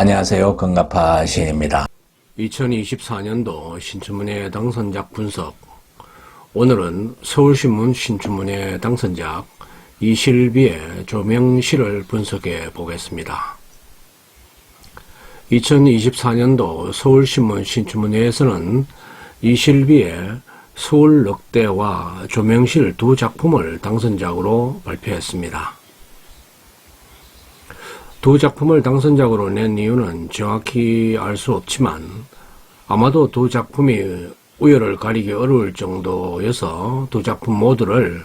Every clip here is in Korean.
안녕하세요. 건가파 시인입니다. 2024년도 신춘문예 당선작 분석. 오늘은 서울신문 신춘문예 당선작 이실비의 조명실을 분석해 보겠습니다. 2024년도 서울신문 신춘문예에서는 이실비의 서울 넉대와 조명실 두 작품을 당선작으로 발표했습니다. 두 작품을 당선작으로 낸 이유는 정확히 알 수 없지만 아마도 두 작품이 우열을 가리기 어려울 정도여서 두 작품 모두를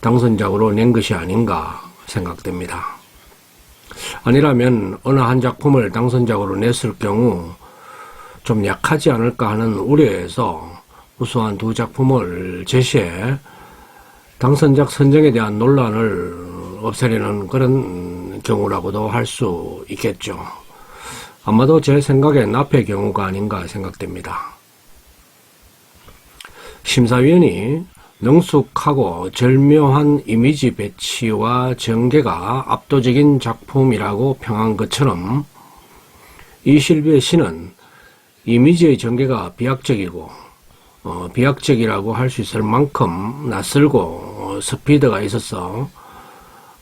당선작으로 낸 것이 아닌가 생각됩니다. 아니라면 어느 한 작품을 당선작으로 냈을 경우 좀 약하지 않을까 하는 우려에서 우수한 두 작품을 제시해 당선작 선정에 대한 논란을 없애려는 그런 경우라고도 할 수 있겠죠. 아마도 제 생각엔 앞의 경우가 아닌가 생각됩니다. 심사위원이 능숙하고 절묘한 이미지 배치와 전개가 압도적인 작품이라고 평한 것처럼 이 실비의 시는 이미지의 전개가 비약적이고 어, 비약적이라고 할 수 있을 만큼 낯설고 어, 스피드가 있어서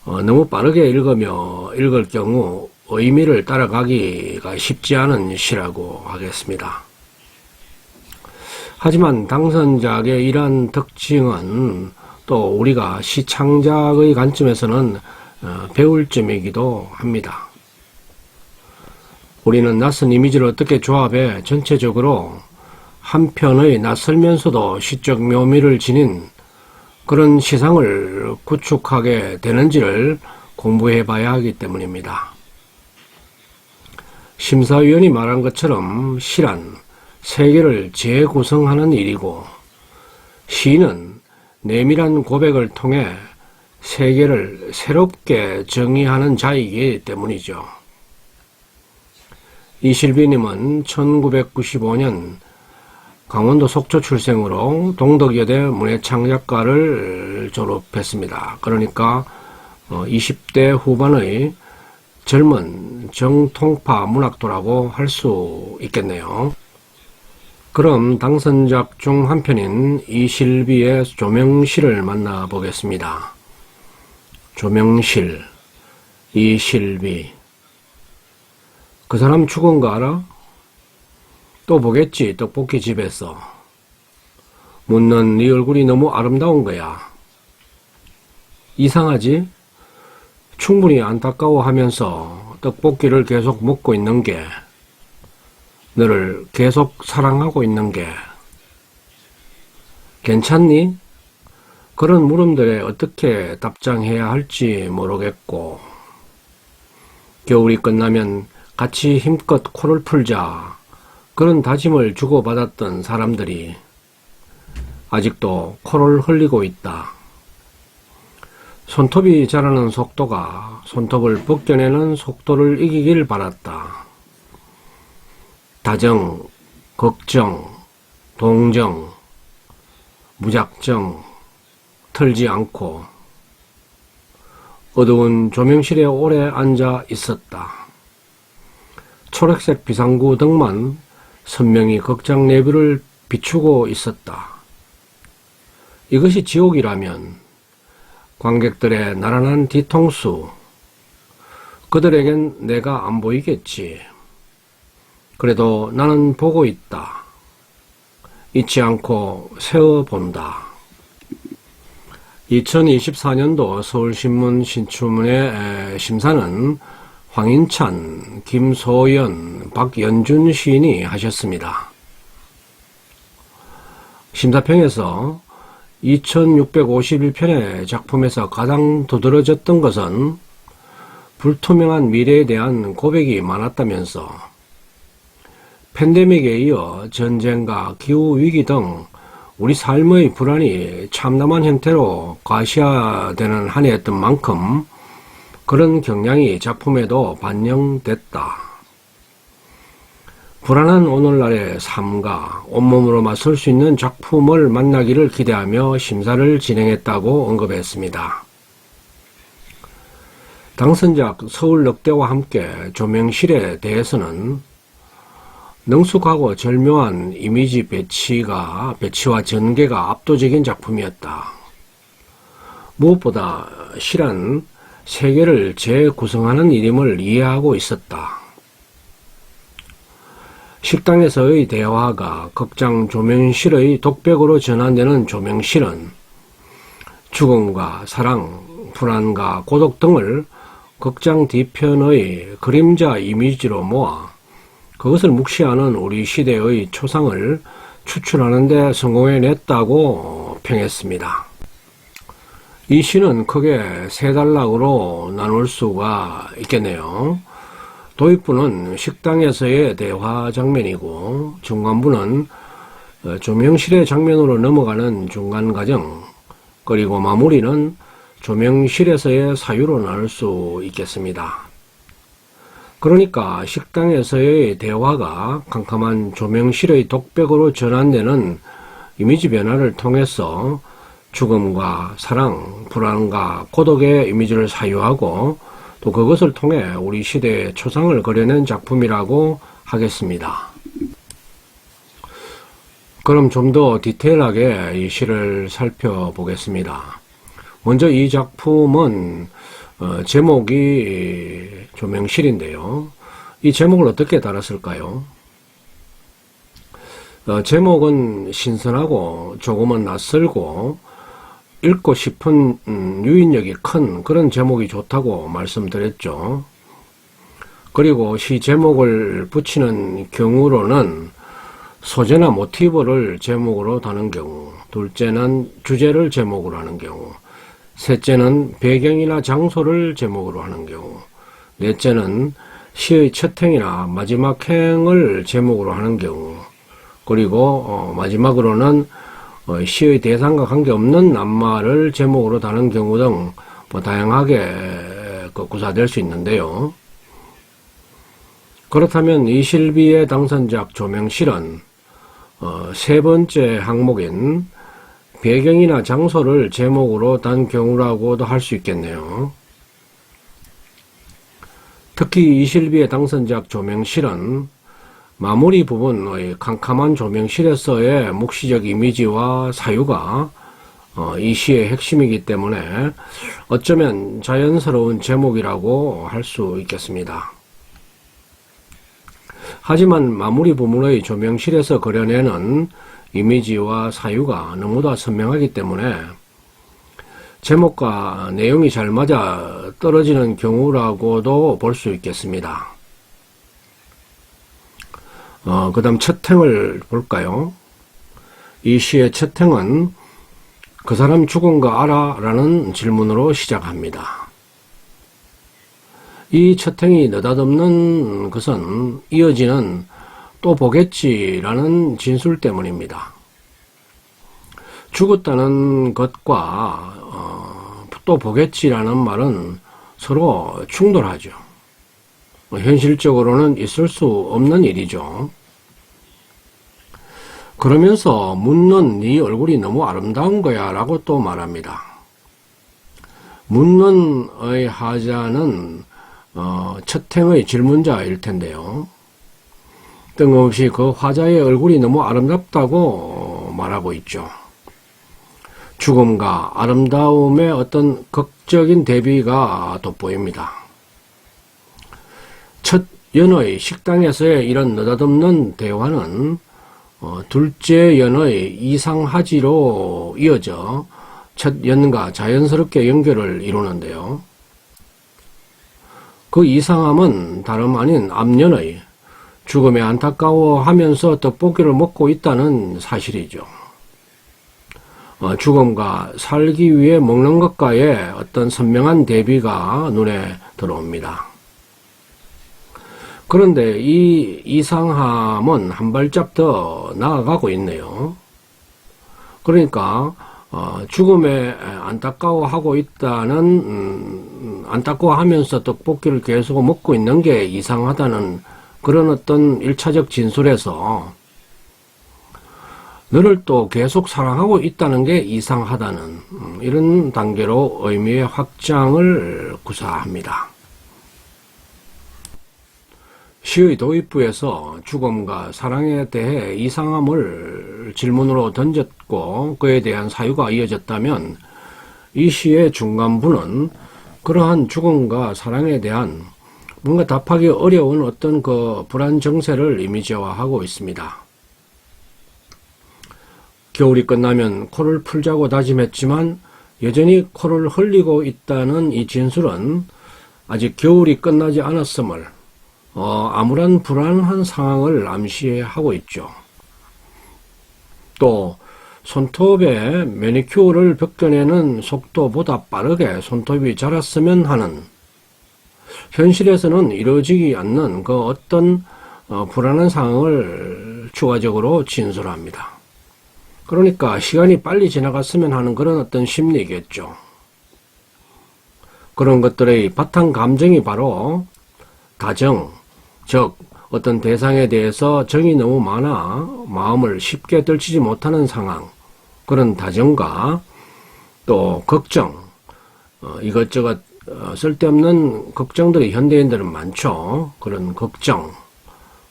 어, 너무 빠르게 읽으며 읽을 경우 의미를 따라가기가 쉽지 않은 시라고 하겠습니다. 하지만 당선작의 이러한 특징은 또 우리가 시창작의 관점에서는 어, 배울 점이기도 합니다. 우리는 낯선 이미지를 어떻게 조합해 전체적으로 한 편의 낯설면서도 시적 묘미를 지닌 그런 시상을 구축하게 되는지를 공부해 봐야 하기 때문입니다. 심사위원이 말한 것처럼 시란 세계를 재구성하는 일이고 시는 내밀한 고백을 통해 세계를 새롭게 정의하는 자이기 때문이죠. 이실비님은 1995년 강원도 속초 출생으로 동덕여대 문예창작과를 졸업했습니다. 그러니까 20대 후반의 젊은 정통파 문학도라고 할 수 있겠네요. 그럼 당선작 중 한 편인 이실비의 조명실을 만나보겠습니다. 조명실, 이실비. 그 사람 죽은 거 알아? 또 보겠지, 떡볶이 집에서. 묻는 네 얼굴이 너무 아름다운 거야. 이상하지? 충분히 안타까워하면서 떡볶이를 계속 먹고 있는 게 너를 계속 사랑하고 있는 게 괜찮니? 그런 물음들에 어떻게 답장해야 할지 모르겠고 겨울이 끝나면 같이 힘껏 코를 풀자 그런 다짐을 주고받았던 사람들이 아직도 코를 흘리고 있다. 손톱이 자라는 속도가 손톱을 벗겨내는 속도를 이기길 바랐다. 다정, 걱정, 동정, 무작정, 털지 않고 어두운 조명실에 오래 앉아 있었다. 초록색 비상구 등만 선명히 극장 내부를 비추고 있었다. 이것이 지옥이라면 관객들의 나란한 뒤통수, 그들에겐 내가 안 보이겠지. 그래도 나는 보고 있다. 잊지 않고 세어본다. 2024년도 서울신문 신춘문예 심사는 황인찬, 김소연, 박연준 시인이 하셨습니다. 심사평에서 2651편의 작품에서 가장 두드러졌던 것은 불투명한 미래에 대한 고백이 많았다면서 팬데믹에 이어 전쟁과 기후위기 등 우리 삶의 불안이 참담한 형태로 과시화되는 한 해였던 만큼 그런 경향이 작품에도 반영됐다. 불안한 오늘날의 삶과 온몸으로 맞설 수 있는 작품을 만나기를 기대하며 심사를 진행했다고 언급했습니다. 당선작 서울 넉대와 함께 조명실에 대해서는 능숙하고 절묘한 이미지 배치가 배치와 전개가 압도적인 작품이었다. 무엇보다 실은 세계를 재구성하는 일임을 이해하고 있었다. 식당에서의 대화가 극장 조명실의 독백으로 전환되는 조명실은 죽음과 사랑, 불안과 고독 등을 극장 뒤편의 그림자 이미지로 모아 그것을 묵시하는 우리 시대의 초상을 추출하는 데 성공해냈다고 평했습니다. 이 시는 크게 세 단락으로 나눌 수가 있겠네요. 도입부는 식당에서의 대화 장면이고 중간부는 어, 조명실의 장면으로 넘어가는 중간 과정 그리고 마무리는 조명실에서의 사유로 나눌 수 있겠습니다. 그러니까 식당에서의 대화가 캄캄한 조명실의 독백으로 전환되는 이미지 변화를 통해서 죽음과 사랑, 불안과 고독의 이미지를 사유하고 또 그것을 통해 우리 시대의 초상을 그려낸 작품이라고 하겠습니다. 그럼 좀 더 디테일하게 이 시를 살펴보겠습니다. 먼저 이 작품은 어, 제목이 조명실인데요. 이 제목을 어떻게 달았을까요? 어, 제목은 신선하고 조금은 낯설고 읽고 싶은 음, 유인력이 큰 그런 제목이 좋다고 말씀드렸죠. 그리고 시 제목을 붙이는 경우로는 소재나 모티브를 제목으로 다는 경우, 둘째는 주제를 제목으로 하는 경우, 셋째는 배경이나 장소를 제목으로 하는 경우, 넷째는 시의 첫 행이나 마지막 행을 제목으로 하는 경우, 그리고 어, 마지막으로는 어, 시의 대상과 관계없는 낱말을 제목으로 다는 경우 등 뭐 다양하게 그 구사될 수 있는데요. 그렇다면 이 실비의 당선작 조명실은 어, 세 번째 항목인 배경이나 장소를 제목으로 단 경우라고도 할 수 있겠네요. 특히 이실비의 당선작 조명실은 마무리 부분의 캄캄한 조명실에서의 묵시적 이미지와 사유가 어, 이 시의 핵심이기 때문에 어쩌면 자연스러운 제목이라고 할 수 있겠습니다. 하지만 마무리 부분의 조명실에서 그려내는 이미지와 사유가 너무나 선명하기 때문에 제목과 내용이 잘 맞아 떨어지는 경우라고도 볼 수 있겠습니다. 어, 그 다음 첫 행을 볼까요? 이 시의 첫 행은 그 사람 죽은 거 알아? 라는 질문으로 시작합니다. 이첫 행이 느닷없는 것은 이어지는 또 보겠지라는 진술 때문입니다. 죽었다는 것과 어, 또 보겠지라는 말은 서로 충돌하죠. 현실적으로는 있을 수 없는 일이죠. 그러면서 묻는 네 얼굴이 너무 아름다운 거야 라고 또 말합니다. 묻는의 하자는 어, 첫 행의 질문자일 텐데요. 뜬금없이 그 화자의 얼굴이 너무 아름답다고 말하고 있죠. 죽음과 아름다움의 어떤 극적인 대비가 돋보입니다. 첫 연의 식당에서의 이런 느닷없는 대화는 어, 둘째 연의 이상하지로 이어져 첫 연과 자연스럽게 연결을 이루는데요. 그 이상함은 다름 아닌 앞연의 죽음에 안타까워하면서 떡볶이를 먹고 있다는 사실이죠. 어, 죽음과 살기 위해 먹는 것과의 어떤 선명한 대비가 눈에 들어옵니다. 그런데 이 이상함은 한 발짝 더 나아가고 있네요. 그러니까 어, 죽음에 안타까워하고 있다는 음, 안타까워하면서 떡볶이를 계속 먹고 있는 게 이상하다는 그런 어떤 일차적 진술에서 너를 또 계속 사랑하고 있다는 게 이상하다는 음, 이런 단계로 의미의 확장을 구사합니다. 시의 도입부에서 죽음과 사랑에 대해 이상함을 질문으로 던졌고 그에 대한 사유가 이어졌다면 이 시의 중간부는 그러한 죽음과 사랑에 대한 뭔가 답하기 어려운 어떤 그 불안 정세를 이미지화하고 있습니다. 겨울이 끝나면 코를 풀자고 다짐했지만 여전히 코를 흘리고 있다는 이 진술은 아직 겨울이 끝나지 않았음을 어, 아무런 불안한 상황을 암시하고 있죠. 또 손톱에 매니큐어를 벗겨내는 속도보다 빠르게 손톱이 자랐으면 하는 현실에서는 이루어지지 않는 그 어떤 어, 불안한 상황을 추가적으로 진술합니다. 그러니까 시간이 빨리 지나갔으면 하는 그런 어떤 심리겠죠. 그런 것들의 바탕 감정이 바로 다정, 즉 어떤 대상에 대해서 정이 너무 많아 마음을 쉽게 떨치지 못하는 상황, 그런 다정과 또 걱정, 어, 이것저것 어, 쓸데없는 걱정들이 현대인들은 많죠. 그런 걱정,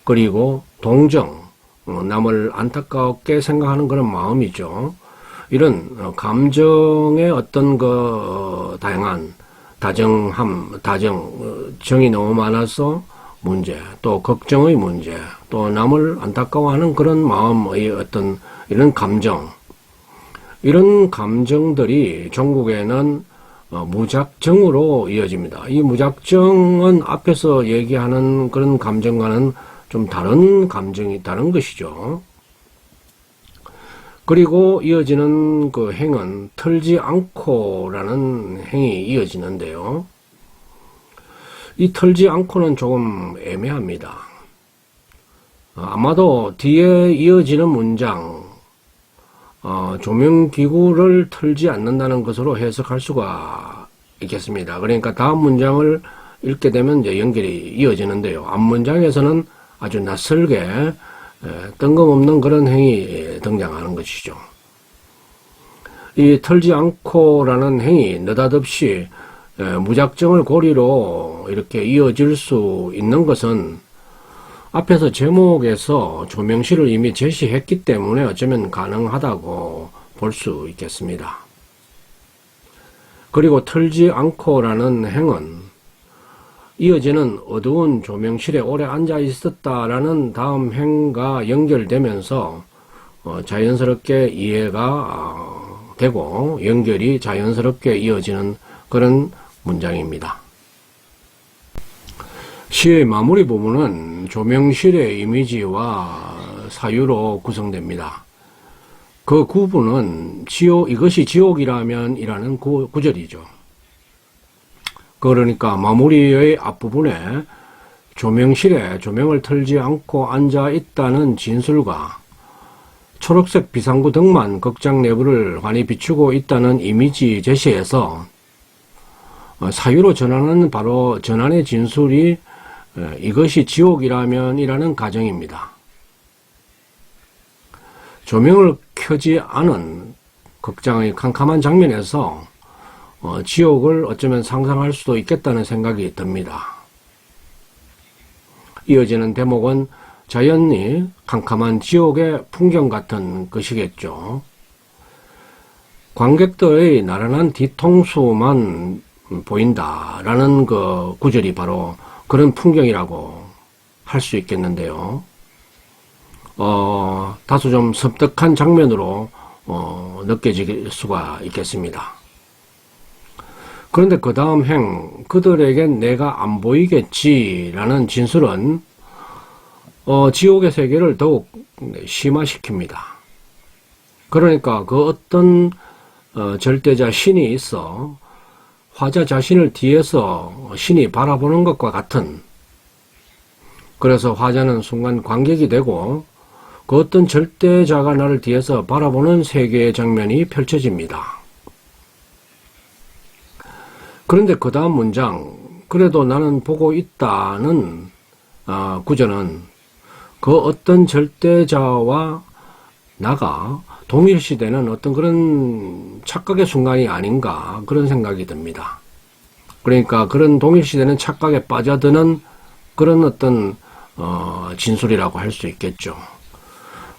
그리고 동정, 어, 남을 안타깝게 생각하는 그런 마음이죠. 이런 어, 감정의 어떤 그 어, 다양한 다정함, 다정, 어, 정이 너무 많아서 문제, 또 걱정의 문제, 또 남을 안타까워하는 그런 마음의 어떤 이런 감정, 이런 감정들이 종국에는 어, 무작정으로 이어집니다. 이 무작정은 앞에서 얘기하는 그런 감정과는 좀 다른 감정이 다른 것이죠. 그리고 이어지는 그 행은 털지 않고라는 행이 이어지는데요. 이 털지 않고는 조금 애매합니다. 어, 아마도 뒤에 이어지는 문장, 어, 조명기구를 털지 않는다는 것으로 해석할 수가 있겠습니다. 그러니까 다음 문장을 읽게 되면 이제 연결이 이어지는데요. 앞 문장에서는 아주 낯설게 에, 뜬금없는 그런 행이 등장하는 것이죠. 이 털지 않고라는 행이 느닷없이 에, 무작정을 고리로 이렇게 이어질 수 있는 것은 앞에서 제목에서 조명시를 이미 제시했기 때문에 어쩌면 가능하다고 볼 수 있겠습니다. 그리고 털지 않고라는 행은 이어지는 어두운 조명실에 오래 앉아 있었다라는 다음 행과 연결되면서 어, 자연스럽게 이해가 어, 되고 연결이 자연스럽게 이어지는 그런 문장입니다. 시의 마무리 부분은 조명실의 이미지와 사유로 구성됩니다. 그 구분은 지옥, 이것이 지옥이라면 이라는 구, 구절이죠. 그러니까 마무리의 앞부분에 조명실에 조명을 틀지 않고 앉아 있다는 진술과 초록색 비상구 등만 극장 내부를 환히 비추고 있다는 이미지 제시에서 어, 사유로 전하는 바로 전환의 진술이 어, 이것이 지옥이라면 이라는 가정입니다. 조명을 켜지 않은 극장의 캄캄한 장면에서 어, 지옥을 어쩌면 상상할 수도 있겠다는 생각이 듭니다. 이어지는 대목은 자연히 캄캄한 지옥의 풍경 같은 것이겠죠. 관객들의 나른한 뒤통수만 보인다라는 그 구절이 바로 그런 풍경이라고 할 수 있겠는데요. 어, 다소 좀 섬뜩한 장면으로 어, 느껴질 수가 있겠습니다. 그런데 그 다음 행, 그들에겐 내가 안 보이겠지라는 진술은 어, 지옥의 세계를 더욱 심화시킵니다. 그러니까 그 어떤 어, 절대자 신이 있어 화자 자신을 뒤에서 신이 바라보는 것과 같은 그래서 화자는 순간 관객이 되고 그 어떤 절대자가 나를 뒤에서 바라보는 세계의 장면이 펼쳐집니다. 그런데 그 다음 문장, 그래도 나는 보고 있다는 어, 구절은 그 어떤 절대자와 나가 동일시되는 어떤 그런 착각의 순간이 아닌가 그런 생각이 듭니다. 그러니까 그런 동일시되는 착각에 빠져드는 그런 어떤 어, 진술이라고 할 수 있겠죠.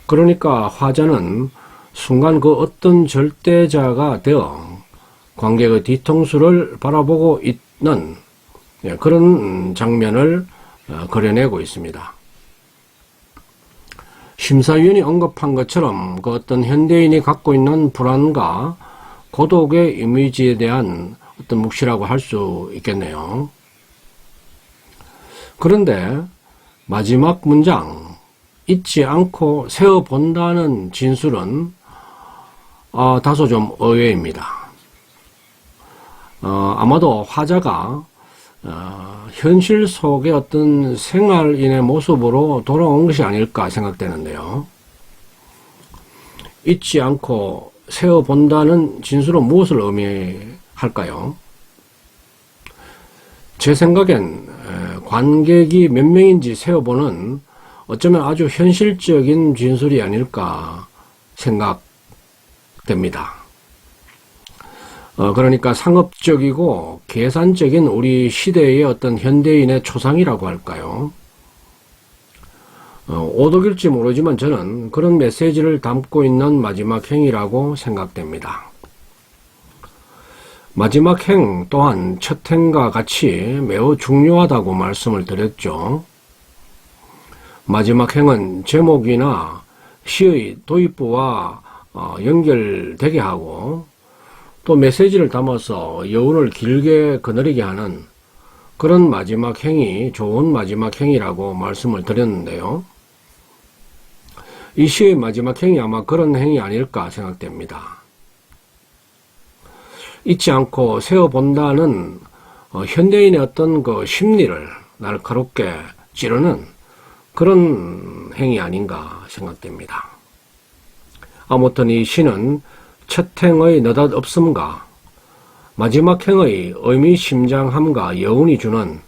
그러니까 화자는 순간 그 어떤 절대자가 되어 관객의 뒤통수를 바라보고 있는 예, 그런 장면을 어, 그려내고 있습니다. 심사위원이 언급한 것처럼 그 어떤 현대인이 갖고 있는 불안과 고독의 이미지에 대한 어떤 묵시라고 할 수 있겠네요. 그런데 마지막 문장 잊지 않고 세어본다는 진술은 어, 다소 좀 의외입니다. 어, 아마도 화자가 어, 현실 속의 어떤 생활인의 모습으로 돌아온 것이 아닐까 생각되는데요. 잊지 않고 세어본다는 진술은 무엇을 의미할까요? 제 생각엔 에, 관객이 몇 명인지 세어보는 어쩌면 아주 현실적인 진술이 아닐까 생각됩니다. 어, 그러니까 상업적이고 계산적인 우리 시대의 어떤 현대인의 초상이라고 할까요? 어, 오독일지 모르지만 저는 그런 메시지를 담고 있는 마지막 행이라고 생각됩니다. 마지막 행 또한 첫 행과 같이 매우 중요하다고 말씀을 드렸죠. 마지막 행은 제목이나 시의 도입부와 어, 연결되게 하고 또 메시지를 담아서 여운을 길게 거느리게 하는 그런 마지막 행이 좋은 마지막 행이라고 말씀을 드렸는데요. 이 시의 마지막 행이 아마 그런 행이 아닐까 생각됩니다. 잊지 않고 세어본다는 어, 현대인의 어떤 그 심리를 날카롭게 찌르는 그런 행이 아닌가 생각됩니다. 아무튼 이 시는 첫 행의 느닷없음과 마지막 행의 의미심장함과 여운이 주는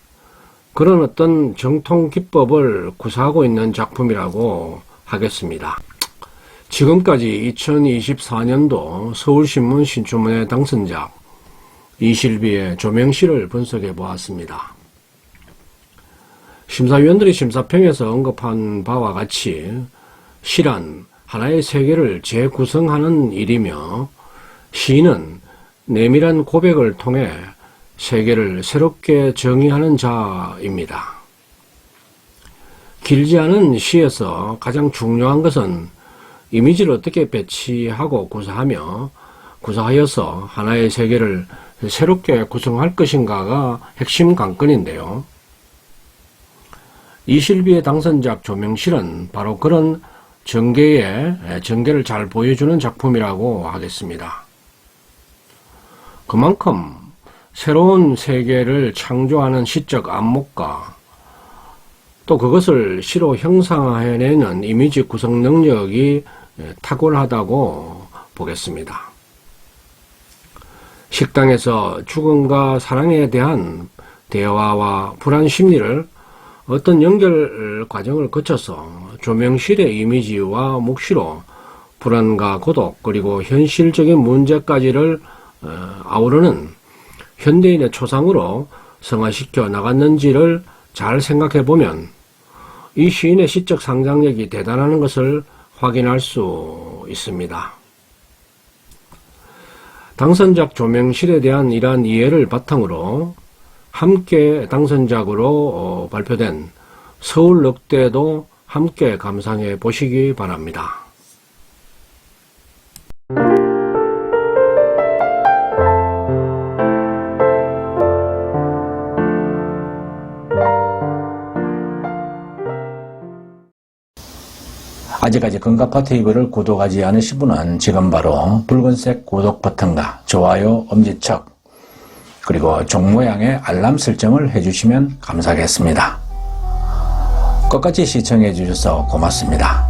그런 어떤 정통 기법을 구사하고 있는 작품이라고 하겠습니다. 지금까지 2024년도 서울신문 신춘문예 당선작 이실비의 조명시를 분석해 보았습니다. 심사위원들이 심사평에서 언급한 바와 같이 시란 하나의 세계를 재구성하는 일이며 시인은 내밀한 고백을 통해 세계를 새롭게 정의하는 자입니다. 길지 않은 시에서 가장 중요한 것은 이미지를 어떻게 배치하고 구사하며 구사하여서 하나의 세계를 새롭게 구성할 것인가가 핵심 관건인데요. 이실비의 당선작 조명실은 바로 그런 전개의 전개를 잘 보여주는 작품이라고 하겠습니다. 그만큼 새로운 세계를 창조하는 시적 안목과 또 그것을 시로 형상화해내는 이미지 구성 능력이 탁월하다고 보겠습니다. 식당에서 죽음과 사랑에 대한 대화와 불안 심리를 어떤 연결 과정을 거쳐서 조명실의 이미지와 묵시로 불안과 고독 그리고 현실적인 문제까지를 어, 아우르는 현대인의 초상으로 성화시켜 나갔는지를 잘 생각해 보면 이 시인의 시적 상상력이 대단하는 것을 확인할 수 있습니다. 당선작 조명실에 대한 이러한 이해를 바탕으로 함께 당선작으로 어, 발표된 서울 늑대도 함께 감상해 보시기 바랍니다. 아직까지 금가파 TV를 구독하지 않으신 분은 지금 바로 붉은색 구독 버튼과 좋아요 엄지척 그리고 종 모양의 알람 설정을 해주시면 감사하겠습니다. 끝까지 시청해 주셔서 고맙습니다.